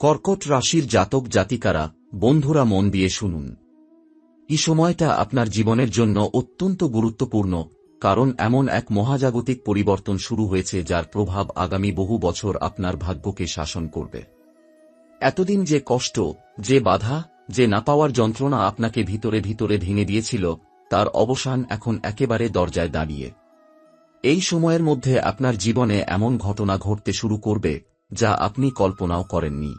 কর্কট রাশির জাতক জাতিকারা, বন্ধুরা মন দিয়ে শুনুন। এই সময়টা আপনার জীবনের জন্য অত্যন্ত গুরুত্বপূর্ণ, কারণ এমন এক মহাজাগতিক পরিবর্তন শুরু হয়েছে যার প্রভাব আগামী বহু বছর আপনার ভাগ্যকে শাসন করবে। এতদিন যে কষ্ট, যে বাধা, যে না পাওয়ার যন্ত্রণা আপনাকে ভিতরে ভিতরে ভেঙে দিয়েছিল, তার অবসান এখন একেবারে দরজায় দাঁড়িয়ে। এই সময়ের মধ্যে আপনার জীবনে এমন ঘটনা ঘটতে শুরু করবে, যা আপনি কল্পনাও করেননি।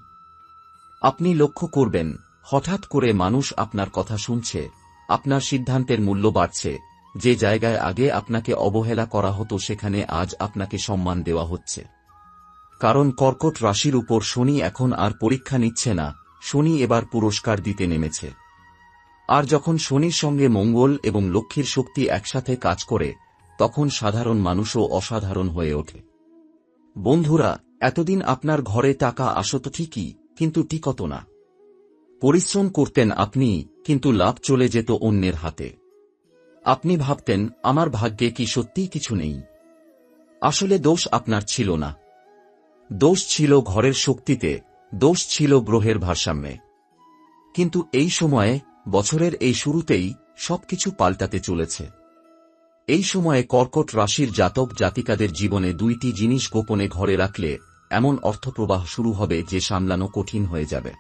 আপনি লক্ষ্য করবেন, হঠাৎ করে মানুষ আপনার কথা শুনছে, আপনার সিদ্ধান্তের মূল্য বাড়ছে, যে জায়গায় আগে আপনাকে অবহেলা করা হতো সেখানে আজ আপনাকে সম্মান দেওয়া হচ্ছে। কারণ কর্কট রাশির উপর শনি এখন আর পরীক্ষা নিচ্ছে না, শনি এবার পুরস্কার দিতে নেমেছে। আর যখন শনির সঙ্গে মঙ্গল এবং লক্ষ্মীর শক্তি একসাথে কাজ করে, তখন সাধারণ মানুষও অসাধারণ হয়ে ওঠে। বন্ধুরা, এতদিন আপনার ঘরে টাকা আসত ঠিকই কিন্তু টিকত না। পরিশ্রম করতেন আপনি, কিন্তু লাভ চলে যেত অন্যের হাতে। আপনি ভাবতেন, আমার ভাগ্যে কি সত্যিই কিছু নেই। আসলে দোষ আপনার ছিল না। দোষ ছিল ঘরের শক্তিতে, দোষ ছিল গ্রহের ভারসাম্যে। কিন্তু এই সময়ে, বছরের এই শুরুতেই সবকিছু পাল্টাতে চলেছে। এই সময়ে কর্কট রাশির জাতক জাতিকাদের জীবনে দুইটি জিনিস গোপনে ঘরে রাখলে এমন অর্থপ্রবাহ শুরু হবে যে সামলানো কঠিন হয়ে যাবে।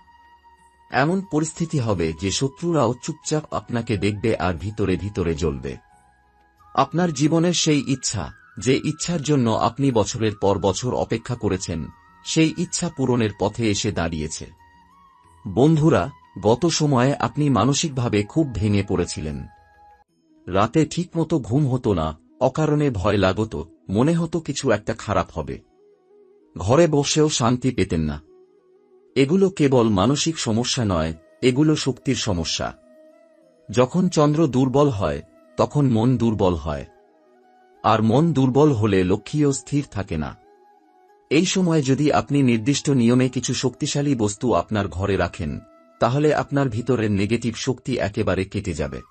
এমন পরিস্থিতি হবে যে শত্রুরাও চুপচাপ আপনাকে দেখবে আর ভিতরে ভিতরে জ্বলবে। আপনার জীবনের সেই ইচ্ছা, যে ইচ্ছার জন্য আপনি বছরের পর বছর অপেক্ষা করেছেন, সেই ইচ্ছা পূরণের পথে এসে দাঁড়িয়েছে। বন্ধুরা, গত সময়ে আপনি মানসিকভাবে খুব ভেঙে পড়েছিলেন। রাতে ঠিকমতো ঘুম হতো না, অকারণে ভয় লাগত, মনে হতো কিছু একটা খারাপ হবে। ঘরে বসেও শান্তি পেতেন না। এগুলো কেবল মানসিক সমস্যা নয়, এগুলো শক্তির সমস্যা। যখন চন্দ্র দুর্বল হয়, তখন মন দুর্বল হয়। আর মন দুর্বল হলে লক্ষ্মীও স্থির থাকে না। এই সময় যদি আপনি নির্দিষ্ট নিয়মে কিছু শক্তিশালী বস্তু আপনার ঘরে রাখেন, তাহলে আপনার ভিতরের নেগেটিভ শক্তি একেবারে কেটে যাবে।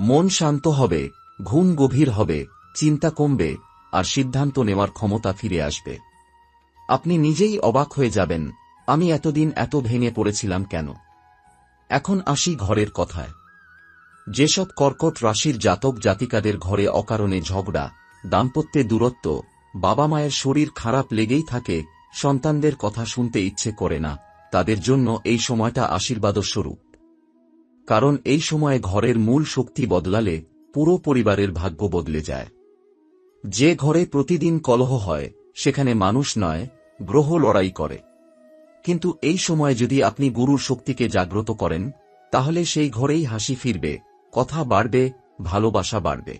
মন শান্ত হবে, ঘুম গভীর হবে, চিন্তা কমবে, আর সিদ্ধান্ত নেওয়ার ক্ষমতা ফিরে আসবে। আপনি নিজেই অবাক হয়ে যাবেন, আমি এতদিন এত ভেঙে পড়েছিলাম কেন? এখন আসি ঘরের কথায়। যেসব কর্কট রাশির জাতক জাতিকাদের ঘরে অকারণে ঝগড়া, দাম্পত্যে দূরত্ব, বাবা মায়ের শরীর খারাপ লেগেই থাকে, সন্তানদের কথা শুনতে ইচ্ছে করে না, তাদের জন্য এই সময়টা আশীর্বাদ স্বরূপ কারণ এই সময়ে ঘরের মূল শক্তি বদলালে পুরো পরিবারের ভাগ্য বদলে যায়। যে ঘরে প্রতিদিন কলহ হয় সেখানে মানুষ নয়, গ্রহ লড়াই করে। কিন্তু এই সময় যদি আপনি গুরুর শক্তিকে জাগ্রত করেন, তাহলে সেই ঘরেই হাসি ফিরবে, কথা বাড়বে, ভালোবাসা বাড়বে।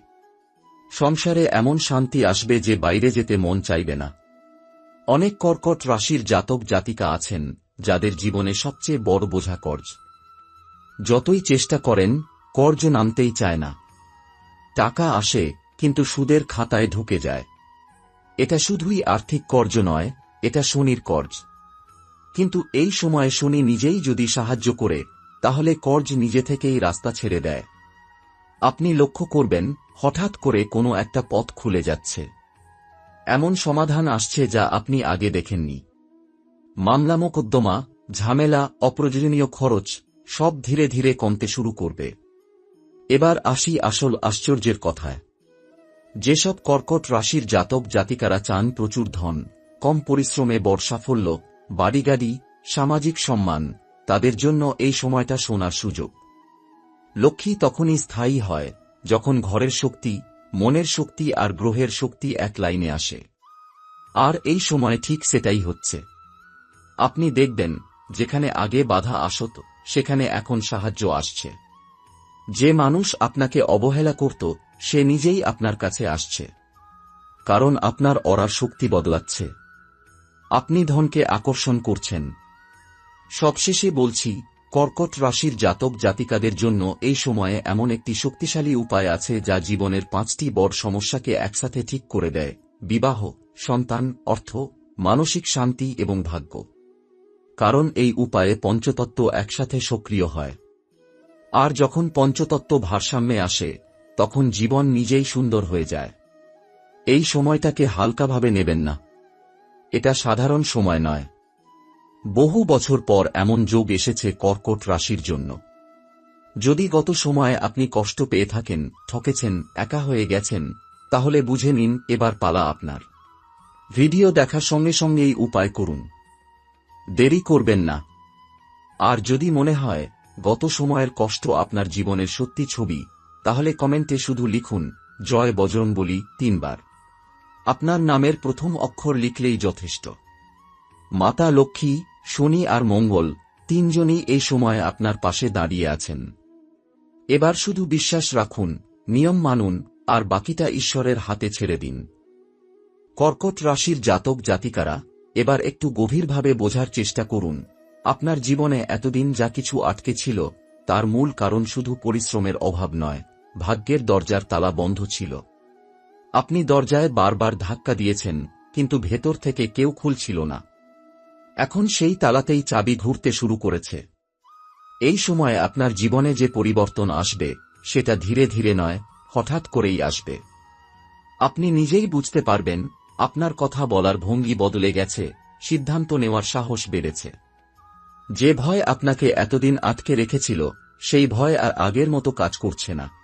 সংসারে এমন শান্তি আসবে যে বাইরে যেতে মন চাইবে না। অনেক কর্কট রাশির জাতক জাতিকা আছেন, যাদের জীবনে সবচেয়ে বড় বোঝা কর্জ। যতই চেষ্টা করেন, কর্জ নামতেই চায় না। টাকা আসে, কিন্তু সুদের খাতায় ঢুকে যায়। এটা শুধুই আর্থিক কর্জ নয়, এটা শনির কর্জ। কিন্তু এই সময়ে শনি নিজেই যদি সাহায্য করে, তাহলে কর্জ নিজে থেকেই রাস্তা ছেড়ে দেয়। আপনি লক্ষ্য করবেন, হঠাৎ করে কোনো একটা পথ খুলে যাচ্ছে। এমন সমাধান আসছে যা আপনি আগে দেখেননি। মামলা মোকদ্দমা, ঝামেলা, অপ্রয়োজনীয় খরচ, সব ধীরে ধীরে কমতে শুরু করবে। এবার আসি আসল আশ্চর্যের কথায়। যেসব কর্কট রাশির জাতক জাতিকারা চান প্রচুর ধন, কম পরিশ্রমে বড় সাফল্য, বাড়িগাড়ি, সামাজিক সম্মান, তাদের জন্য এই সময়টা শোনার সুযোগ। লক্ষ্মী তখনই স্থায়ী হয়, যখন ঘরের শক্তি, মনের শক্তি আর গ্রহের শক্তি এক লাইনে আসে। আর এই সময় ঠিক সেটাই হচ্ছে। আপনি দেখবেন, যেখানে আগে বাধা আসত, সেখানে এখন সাহায্য আসছে। যে মানুষ আপনাকে অবহেলা করত সে নিজেই আপনার কাছে আসছে। কারণ আপনার অরার শক্তি বদলাচ্ছে। আপনি ধনকে আকর্ষণ করছেন। সবশেষে বলছি, কর্কট রাশির জাতক জাতিকাদের জন্য এই সময়ে এমন একটি শক্তিশালী উপায় আছে যা জীবনের পাঁচটি বড় সমস্যাকে একসাথে ঠিক করে দেয়। বিবাহ, সন্তান, অর্থ, মানসিক শান্তি এবং ভাগ্য। কারণ এই উপায়ে পঞ্চতত্ত্ব একসাথে সক্রিয় হয়। আর যখন পঞ্চতত্ত্ব ভারসাম্যে আসে তখন জীবন নিজেই সুন্দর হয়ে যায়। এই সময়টাকে হালকাভাবে নেবেন না। এটা সাধারণ সময় নয়। বহু বছর পর এমন যোগ এসেছে কর্কট রাশির জন্য। যদি গত সময়ে আপনি কষ্ট পেয়ে থাকেন, ঠকেছেন, একা হয়ে গেছেন, তাহলে বুঝে নিন, এবার পালা আপনার। ভিডিও দেখার সঙ্গে সঙ্গেই উপায় করুন। দেরি করবেন না। আর যদি মনে হয়, গত সময়ের কষ্ট আপনার জীবনের সত্যি ছবি তাহলে কমেন্টে শুধু লিখুন, জয় বজরং বলি তিনবার। আপনার নামের প্রথম অক্ষর লিখলেই যথেষ্ট। মাতা লক্ষ্মী, শনি আর মঙ্গল, তিনজনই এই সময় আপনার পাশে দাঁড়িয়ে আছেন। এবার শুধু বিশ্বাস রাখুন, নিয়ম মানুন, আর বাকিটা ঈশ্বরের হাতে ছেড়ে দিন। কর্কট রাশির জাতক জাতিকারা, এবার একটু গভীরভাবে বোঝার চেষ্টা করুন, আপনার জীবনে এতদিন যা কিছু আটকে ছিল, তার মূল কারণ শুধু পরিশ্রমের অভাব নয়। ভাগ্যের দরজার তালা বন্ধ ছিল। আপনি দরজায় বারবার ধাক্কা দিয়েছেন, কিন্তু ভেতর থেকে কেউ খুলছিল না। এখন সেই তালাতেই চাবি ঘুরতে শুরু করেছে। এই সময় আপনার জীবনে যে পরিবর্তন আসবে, সেটা ধীরে ধীরে নয়, হঠাৎ করেই আসবে। আপনি নিজেই বুঝতে পারবেন, আপনার কথা বলার ভঙ্গি বদলে গেছে, সিদ্ধান্ত নেওয়ার সাহস বেড়েছে। যে ভয় আপনাকে এতদিন আটকে রেখেছিল, সেই ভয় আর আগের মতো কাজ করছে না।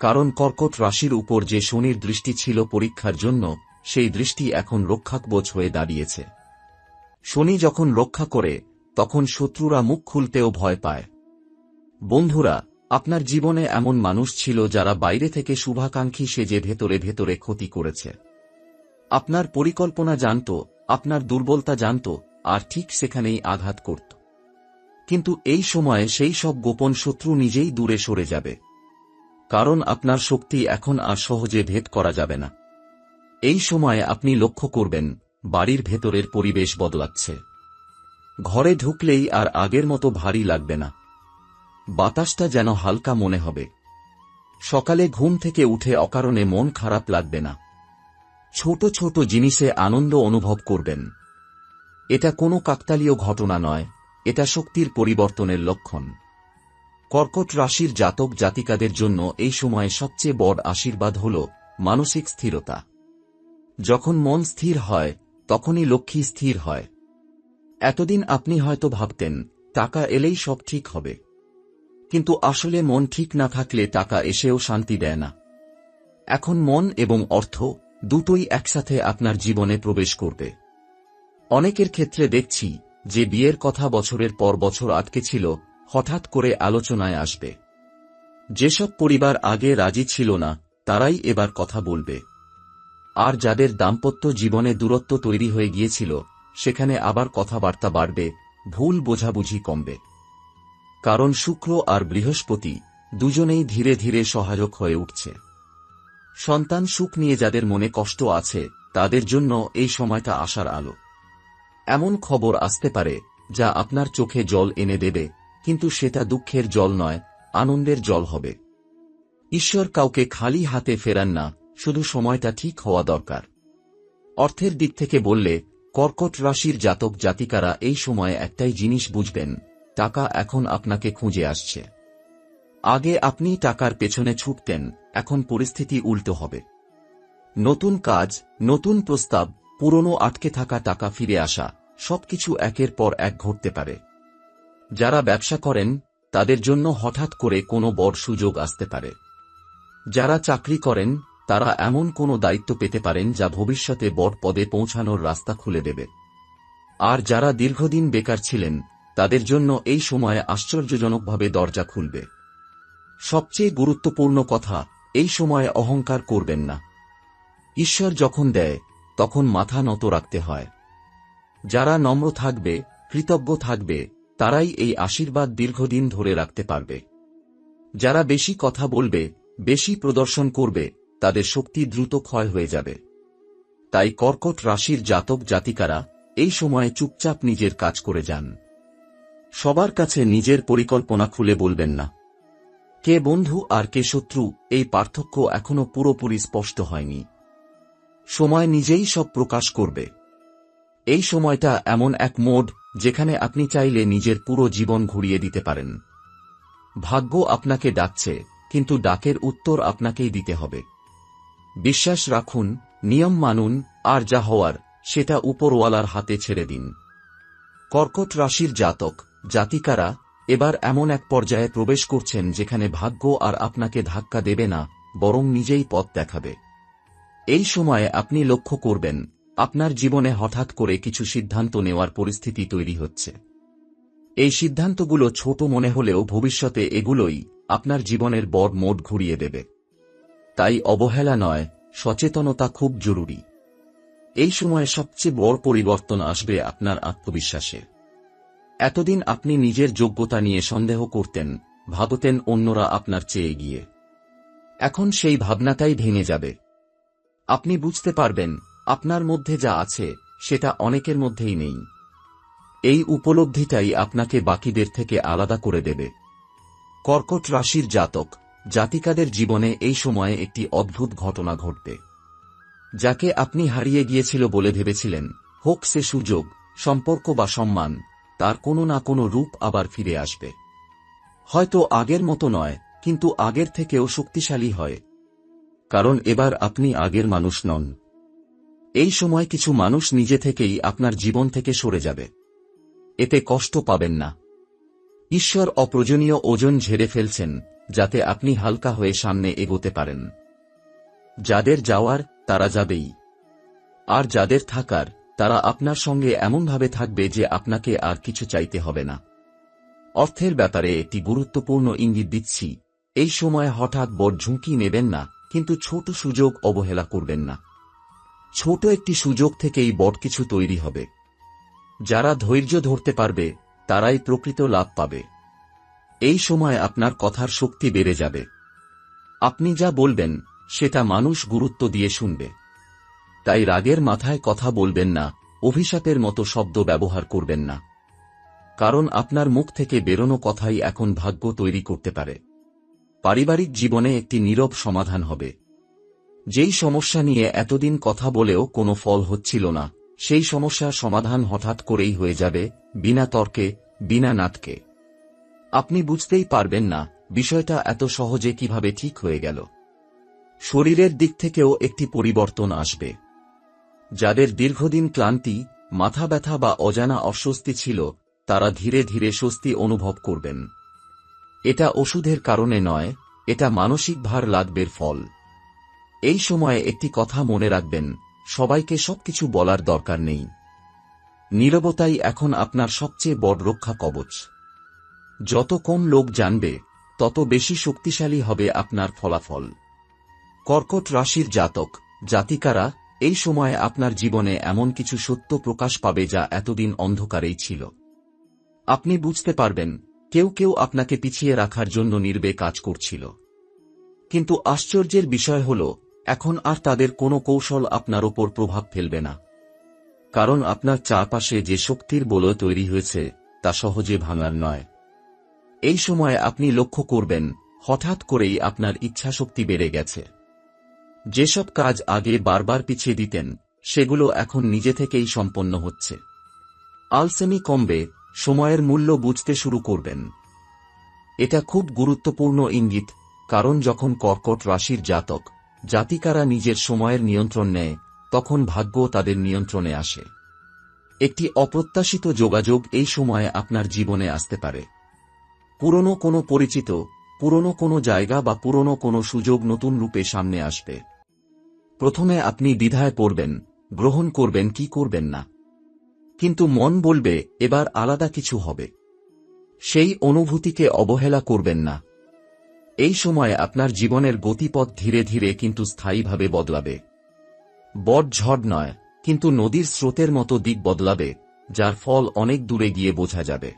কারণ কর্কট রাশির উপর যে শনির দৃষ্টি ছিল পরীক্ষার জন্য, সেই দৃষ্টি এখন রক্ষাকবচ হয়ে দাঁড়িয়েছে। শনি যখন রক্ষা করে, তখন শত্রুরা মুখ খুলতেও ভয় পায়। বন্ধুরা, আপনার জীবনে এমন মানুষ ছিল যারা বাইরে থেকে শুভাকাঙ্ক্ষী সেজে ভেতরে ভেতরে ক্ষতি করেছে। আপনার পরিকল্পনা জানত, আপনার দুর্বলতা জানত, আর ঠিক সেখানেই আঘাত করত। কিন্তু এই সময়ে সেই সব গোপন শত্রু নিজেই দূরে সরে যাবে। কারণ আপনার শক্তি এখন আর সহজে ভেদ করা যাবে না। এই সময়ে আপনি লক্ষ্য করবেন, বাড়ির ভেতরের পরিবেশ বদলাচ্ছে। ঘরে ঢুকলেই আর আগের মতো ভারী লাগবে না। বাতাসটা যেন হালকা মনে হবে। সকালে ঘুম থেকে উঠে অকারণে মন খারাপ লাগবে না। ছোট ছোট জিনিসে আনন্দ অনুভব করবেন। এটা কোনো কাকতালীয় ঘটনা নয়, এটা শক্তির পরিবর্তনের লক্ষণ। কর্কট রাশির জাতক জাতিকাদের জন্য এই সময়ে সবচেয়ে বড় আশীর্বাদ হল মানসিক স্থিরতা। যখন মন স্থির হয়, তখনই লক্ষ্মী স্থির হয়। এতদিন আপনি হয়তো ভাবতেন, টাকা এলেই সব ঠিক হবে। কিন্তু আসলে মন ঠিক না থাকলে টাকা এসেও শান্তি দেয় না। এখন মন এবং অর্থ দুটোই একসাথে আপনার জীবনে প্রবেশ করবে। অনেকের ক্ষেত্রে দেখছি, যে বিয়ের কথা বছরের পর বছর আটকে ছিল হঠাৎ করে আলোচনায় আসবে। যেসব পরিবার আগে রাজি ছিল না, তারাই এবার কথা বলবে। আর যাদের দাম্পত্য জীবনে দূরত্ব তৈরি হয়ে গিয়েছিল, সেখানে আবার কথাবার্তা বাড়বে, ভুল বোঝাবুঝি কমবে। কারণ শুক্র আর বৃহস্পতি দুজনেই ধীরে ধীরে সহায়ক হয়ে উঠছে। সন্তান সুখ নিয়ে যাদের মনে কষ্ট আছে, তাদের জন্য এই সময়টা আসার আলো। এমন খবর আসতে পারে, যা আপনার চোখে জল এনে দেবে কিন্তু সেটা দুঃখের জল নয়, আনন্দের জল হবে। ঈশ্বর কাউকে খালি হাতে ফেরান না, শুধু সময়টা ঠিক হওয়া দরকার। অর্থের দিক থেকে বললে, কর্কট রাশির জাতক জাতিকারা এই সময়ে একটাই জিনিস বুঝবেন, টাকা এখন আপনাকে খুঁজে আসছে। আগে আপনি টাকার পেছনে ছুটতেন, এখন পরিস্থিতি উল্টো হবে। নতুন কাজ, নতুন প্রস্তাব, পুরনো আটকে থাকা টাকা ফিরে আসা, সবকিছু একের পর এক ঘটতে পারে। যারা ব্যবসা করেন, তাদের জন্য হঠাৎ করে কোনো বড় সুযোগ আসতে পারে। যারা চাকরি করেন, তারা এমন কোনো দায়িত্ব পেতে পারেন যা ভবিষ্যতে বড় পদে পৌঁছানোর রাস্তা খুলে দেবে। আর যারা দীর্ঘদিন বেকার ছিলেন, তাদের জন্য এই সময়ে আশ্চর্যজনকভাবে দরজা খুলবে। সবচেয়ে গুরুত্বপূর্ণ কথা, এই সময়ে অহংকার করবেন না। ঈশ্বর যখন দেয়, তখন মাথা নত রাখতে হয়। যারা নম্র থাকবে, কৃতজ্ঞ থাকবে তারাই এই আশীর্বাদ দীর্ঘদিন ধরে রাখতে পারবে। যারা বেশি কথা বলবে, বেশি প্রদর্শন করবে, তাদের শক্তি দ্রুত ক্ষয় হয়ে যাবে। তাই কর্কট রাশির জাতক জাতিকারা, এই সময়ে চুপচাপ নিজের কাজ করে যান। সবার কাছে নিজের পরিকল্পনা খুলে বলবেন না। কে বন্ধু আর কে শত্রু, এই পার্থক্য এখনও পুরোপুরি স্পষ্ট হয়নি। সময় নিজেই সব প্রকাশ করবে। এই সময়টা এমন এক মোড যেখানে আপনি চাইলে নিজের পুরো জীবন ঘুরিয়ে দিতে পারেন। ভাগ্য আপনাকে ডাকছে, কিন্তু ডাকের উত্তর আপনাকেই দিতে হবে। বিশ্বাস রাখুন, নিয়ম মানুন, আর যা হওয়ার, সেটা উপরওয়ালার হাতে ছেড়ে দিন। কর্কট রাশির জাতক, জাতিকারা, এবার এমন এক পর্যায়ে প্রবেশ করছেন যেখানে ভাগ্য আর আপনাকে ধাক্কা দেবে না, বরং নিজেই পথ দেখাবে। এই সময়ে আপনি লক্ষ্য করবেন আপনার জীবনে হঠাৎ করে কিছু সিদ্ধান্ত নেওয়ার পরিস্থিতি তৈরি হচ্ছে। এই সিদ্ধান্তগুলো ছোট মনে হলেও ভবিষ্যতে এগুলোই আপনার জীবনের বড় মোড ঘুরিয়ে দেবে। তাই অবহেলা নয়, সচেতনতা খুব জরুরি। এই সময়ে সবচেয়ে বড় পরিবর্তন আসবে আপনার আত্মবিশ্বাসে। এতদিন আপনি নিজের যোগ্যতা নিয়ে সন্দেহ করতেন, ভাবতেন অন্যরা আপনার চেয়ে গিয়ে এখন সেই ভাবনাটাই ভেঙে যাবে। আপনি বুঝতে পারবেন আপনার মধ্যে যা আছে, সেটা অনেকের মধ্যেই নেই। এই উপলব্ধিটাই আপনাকে বাকিদের থেকে আলাদা করে দেবে। কর্কট রাশির জাতক, জাতিকাদের জীবনে এই সময়ে একটি অদ্ভুত ঘটনা ঘটবে। যাকে আপনি হারিয়ে গিয়েছিল বলে ভেবেছিলেন, হোক সে সুযোগ, সম্পর্ক বা সম্মান, তার কোনো না কোনো রূপ আবার ফিরে আসবে। হয়তো আগের মতো নয়, কিন্তু আগের থেকেও শক্তিশালী হয়। কারণ এবার আপনি আগের মানুষ নন। এই সময় কিছু মানুষ নিজে থেকেই আপনার জীবন থেকে সরে যাবে। এতে কষ্ট পাবেন না। ঈশ্বর অপ্রয়োজনীয় ওজন ঝেড়ে ফেলছেন, যাতে আপনি হালকা হয়ে সামনে এগোতে পারেন। যাদের যাওয়ার, তারা যাবেই। আর যাদের থাকার, তারা আপনার সঙ্গে এমনভাবে থাকবে যে আপনাকে আর কিছু চাইতে হবে না। অর্থের ব্যাপারে একটি গুরুত্বপূর্ণ ইঙ্গিত দিচ্ছি। এই সময় হঠাৎ বড় ঝুঁকি নেবেন না, কিন্তু ছোট সুযোগ অবহেলা করবেন না। ছোট একটি সুযোগ থেকেই বড় কিছু তৈরি হবে। যারা ধৈর্য ধরতে পারবে, তারাই প্রকৃত লাভ পাবে। এই সময় আপনার কথার শক্তি বেড়ে যাবে। আপনি যা বলবেন, সেটা মানুষ গুরুত্ব দিয়ে শুনবে। তাই রাগের মাথায় কথা বলবেন না, অভিশাপের মতো শব্দ ব্যবহার করবেন না। কারণ আপনার মুখ থেকে বেরোনো কথাই এখন ভাগ্য তৈরি করতে পারে। পারিবারিক জীবনে একটি নীরব সমাধান হবে। যেই সমস্যা নিয়ে এতদিন কথা বলেও কোনো ফল হচ্ছিল না, সেই সমস্যার সমাধান হঠাৎ করেই হয়ে যাবে, বিনা তর্কে, বিনা নাটকে। আপনি বুঝতেই পারবেন না, বিষয়টা এত সহজে কীভাবে ঠিক হয়ে গেল। শরীরের দিক থেকেও একটি পরিবর্তন আসবে। যাদের দীর্ঘদিন ক্লান্তি, মাথা ব্যথা বা অজানা অস্বস্তি ছিল, তারা ধীরে ধীরে স্বস্তি অনুভব করবেন। এটা ওষুধের কারণে নয়, এটা মানসিক ভার লাদবের ফল। এই সময়ে একটি কথা মনে রাখবেন, সবাইকে সবকিছু বলার দরকার নেই। নীরবতাই এখন আপনার সবচেয়ে বড় রক্ষা কবচ। যত কম লোক জানবে, তত বেশি শক্তিশালী হবে আপনার ফলাফল। কর্কট রাশির জাতক, জাতিকারা, এই সময়ে আপনার জীবনে এমন কিছু সত্য প্রকাশ পাবে যা এতদিন অন্ধকারেই ছিল। আপনি বুঝতে পারবেন, কেউ কেউ আপনাকে পিছিয়ে রাখার জন্য নির্বে কাজ করছিল। কিন্তু আশ্চর্যের বিষয় হল এখন আর তাদের কোনো কৌশল আপনার ওপর প্রভাব ফেলবে না। কারণ আপনার চারপাশে যে শক্তির বলয় তৈরি হয়েছে, তা সহজে ভাঙার নয়। এই সময় আপনি লক্ষ্য করবেন, হঠাৎ করেই আপনার ইচ্ছাশক্তি বেড়ে গেছে। যেসব কাজ আগে বারবার পিছিয়ে দিতেন, সেগুলো এখন নিজে থেকেই সম্পন্ন হচ্ছে। আলসেমি কমবে, সময়ের মূল্য বুঝতে শুরু করবেন। এটা খুব গুরুত্বপূর্ণ ইঙ্গিত, কারণ যখন কর্কট রাশির জাতক জাতিকারা নিজের সময়ের নিয়ন্ত্রণ নেয়, তখন ভাগ্য তাদের নিয়ন্ত্রণে আসে। একটি অপ্রত্যাশিত যোগাযোগ এই সময়ে আপনার জীবনে আসতে পারে। পুরনো কোনো পরিচিত, পুরনো কোনো জায়গা বা পুরনো কোনো সুযোগ নতুন রূপে সামনে আসবে। প্রথমে আপনি দ্বিধায় পড়বেন, গ্রহণ করবেন কি করবেন না। কিন্তু মন বলবে, এবার আলাদা কিছু হবে। সেই অনুভূতিকে অবহেলা করবেন না। এই সময় আপনার জীবনের গতিপথ ধীরে ধীরে কিন্তু স্থায়ীভাবে বদলাবে। বট ঝড় নয়, কিন্তু নদীর স্রোতের মতো দিক বদলাবে, যার ফল অনেক দূরে গিয়ে বোঝা যাবে।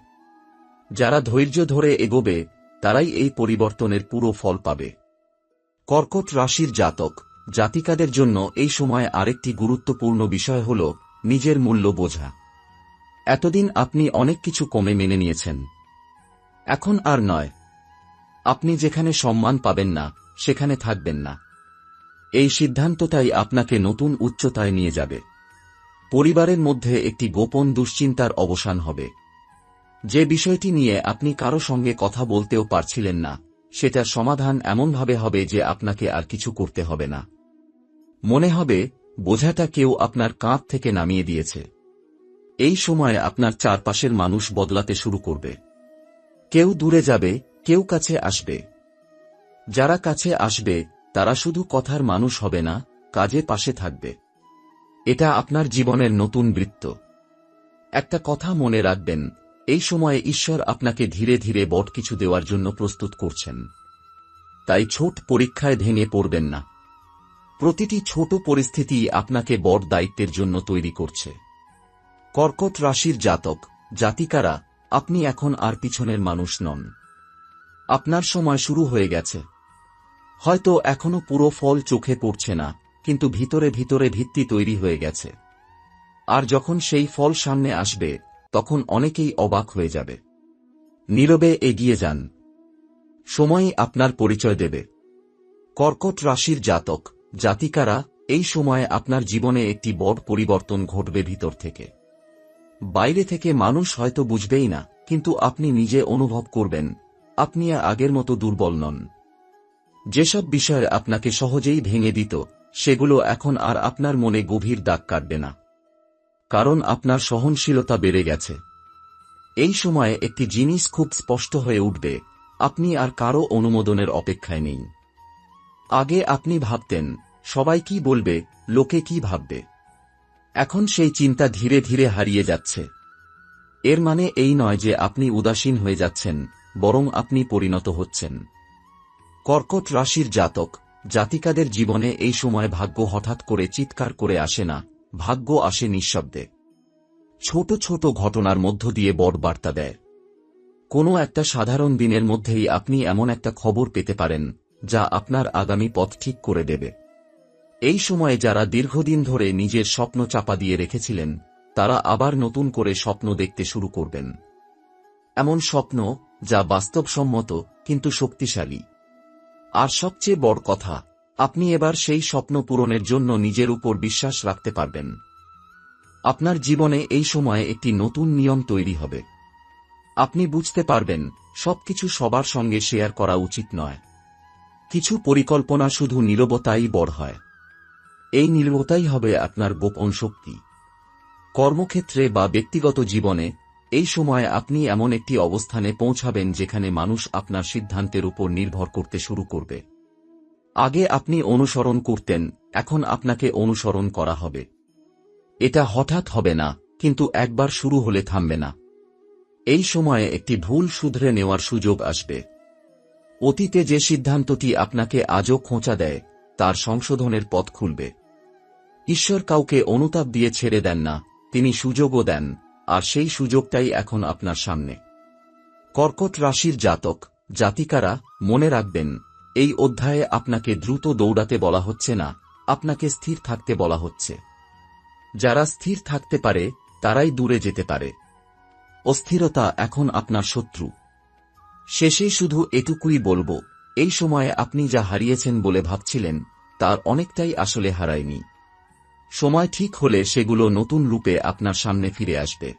যারা ধৈর্য ধরে এগোবে, তারাই এই পরিবর্তনের পুরো ফল পাবে। কর্কট রাশির জাতক, জাতিকাদের জন্য এই সময় আরেকটি গুরুত্বপূর্ণ বিষয় হল নিজের মূল্য বোঝা। এতদিন আপনি অনেক কিছু কমে মেনে নিয়েছেন। এখন আর নয় আপনি যেখানে সম্মান পাবেন না, সেখানে থাকবেন না। এই সিদ্ধান্তটাই আপনাকে নতুন উচ্চতায় নিয়ে যাবে। পরিবারের মধ্যে একটি গোপন দুশ্চিন্তার অবসান হবে। যে বিষয়টি নিয়ে আপনি কারও সঙ্গে কথা বলতেও পারছিলেন না, সেটার সমাধান এমনভাবে হবে যে আপনাকে আর কিছু করতে হবে না। মনে হবে, বোঝাটা কেউ আপনার কাঁধ থেকে নামিয়ে দিয়েছে। এই সময়ে আপনার চারপাশের মানুষ বদলাতে শুরু করবে। কেউ দূরে যাবে কেউ কাছে আসবে। যারা কাছে আসবে, তারা শুধু কথার মানুষ হবে না, কাজে পাশে থাকবে। এটা আপনার জীবনের নতুন বৃত্ত। একটা কথা মনে রাখবেন, এই সময়ে ঈশ্বর আপনাকে ধীরে ধীরে বট কিছু দেওয়ার জন্য প্রস্তুত করছেন। তাই ছোট পরীক্ষায় ভেঙে পড়বেন না। প্রতিটি ছোট পরিস্থিতি আপনাকে বড় দায়িত্বের জন্য তৈরি করছে। কর্কট রাশির জাতক, জাতিকারা, আপনি এখন আর পিছনের মানুষ নন। আপনার সময় শুরু হয়ে গেছে। হয়তো এখনও পুরো ফল চোখে পড়ছে না, কিন্তু ভিতরে ভিতরে ভিত্তি তৈরি হয়ে গেছে। আর যখন সেই ফল সামনে আসবে, তখন অনেকেই অবাক হয়ে যাবে। নীরবে এগিয়ে যান। সময়ই আপনার পরিচয় দেবে। কর্কট রাশির জাতক, জাতিকারা, এই সময়ে আপনার জীবনে একটি বড় পরিবর্তন ঘটবে ভিতর থেকে। বাইরে থেকে মানুষ হয়তো বুঝবেই না, কিন্তু আপনি নিজে অনুভব করবেন। আপনি আগের মতো দুর্বল নন। যেসব বিষয় আপনাকে সহজেই ভেঙে দিত, সেগুলো এখন আর আপনার মনে গভীর দাগ কাটবে না। কারণ আপনার সহনশীলতা বেড়ে গেছে। এই সময়ে একটি জিনিস খুব স্পষ্ট হয়ে উঠবে, আপনি আর কারও অনুমোদনের অপেক্ষায় নেই। আগে আপনি ভাবতেন, সবাই কি বলবে, লোকে কি ভাববে। এখন সেই চিন্তা ধীরে ধীরে হারিয়ে যাচ্ছে। এর মানে এই নয় যে আপনি উদাসীন হয়ে যাচ্ছেন বরং আপনি পরিণত হচ্ছেন। কর্কট রাশির জাতক, জাতিকাদের জীবনে এই সময় ভাগ্য হঠাৎ করে চিৎকার করে আসে না, ভাগ্য আসে নিঃশব্দে। ছোট ছোট ঘটনার মধ্য দিয়ে বড় বার্তা দেয়। কোনো একটা সাধারণ দিনের মধ্যেই আপনি এমন একটা খবর পেতে পারেন, যা আপনার আগামী পথ ঠিক করে দেবে। এই সময়ে যারা দীর্ঘদিন ধরে নিজের স্বপ্ন চাপা দিয়ে রেখেছিলেন, তারা আবার নতুন করে স্বপ্ন দেখতে শুরু করবেন। এমন স্বপ্ন যা বাস্তবসম্মত, কিন্তু শক্তিশালী। আর সবচেয়ে বড় কথা, আপনি এবার সেই স্বপ্ন পূরণের জন্য নিজের উপর বিশ্বাস রাখতে পারবেন। আপনার জীবনে এই সময়ে একটি নতুন নিয়ম তৈরি হবে। আপনি বুঝতে পারবেন, সবকিছু সবার সঙ্গে শেয়ার করা উচিত নয়। কিছু পরিকল্পনা শুধু নীরবতাই বড় হয়। এই নীরবতাই হবে আপনার গোপন শক্তি। কর্মক্ষেত্রে বা ব্যক্তিগত জীবনে এই সময় আপনি এমন একটি অবস্থানে পৌঁছাবেন যেখানে মানুষ আপনার সিদ্ধান্তের উপর নির্ভর করতে শুরু করবে। আগে আপনি অনুসরণ করতেন, এখন আপনাকে অনুসরণ করা হবে। এটা হঠাৎ হবে না, কিন্তু একবার শুরু হলে থামবে না। এই সময়ে একটি ভুল শুধরে নেওয়ার সুযোগ আসবে। অতীতে যে সিদ্ধান্তটি আপনাকে আজও খোঁচা দেয়, তার সংশোধনের পথ খুলবে। ঈশ্বর কাউকে অনুতাপ দিয়ে ছেড়ে দেন না, তিনি সুযোগও দেন। আর সেই সুযোগটাই এখন আপনার সামনে। কর্কট রাশির জাতক, জাতিকারা, মনে রাখবেন, এই অধ্যায়ে আপনাকে দ্রুত দৌড়াতে বলা হচ্ছে না, আপনাকে স্থির থাকতে বলা হচ্ছে। যারা স্থির থাকতে পারে, তারাই দূরে যেতে পারে। অস্থিরতা এখন আপনার শত্রু। শেষে শুধু এটুকুই বলব, এই সময়ে আপনি যা হারিয়েছেন বলে ভাবছিলেন, তার অনেকটাই আসলে হারায়নি। সময় ঠিক হলে সেগুলো নতুন রূপে আপনার সামনে ফিরে আসবে।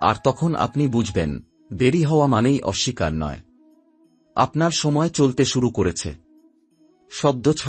আর তখন আপনি বুঝবেন, দেরি হওয়া মানেই অস্বীকার নয়। আপনার সময় চলতে শুরু করেছে। শব্দ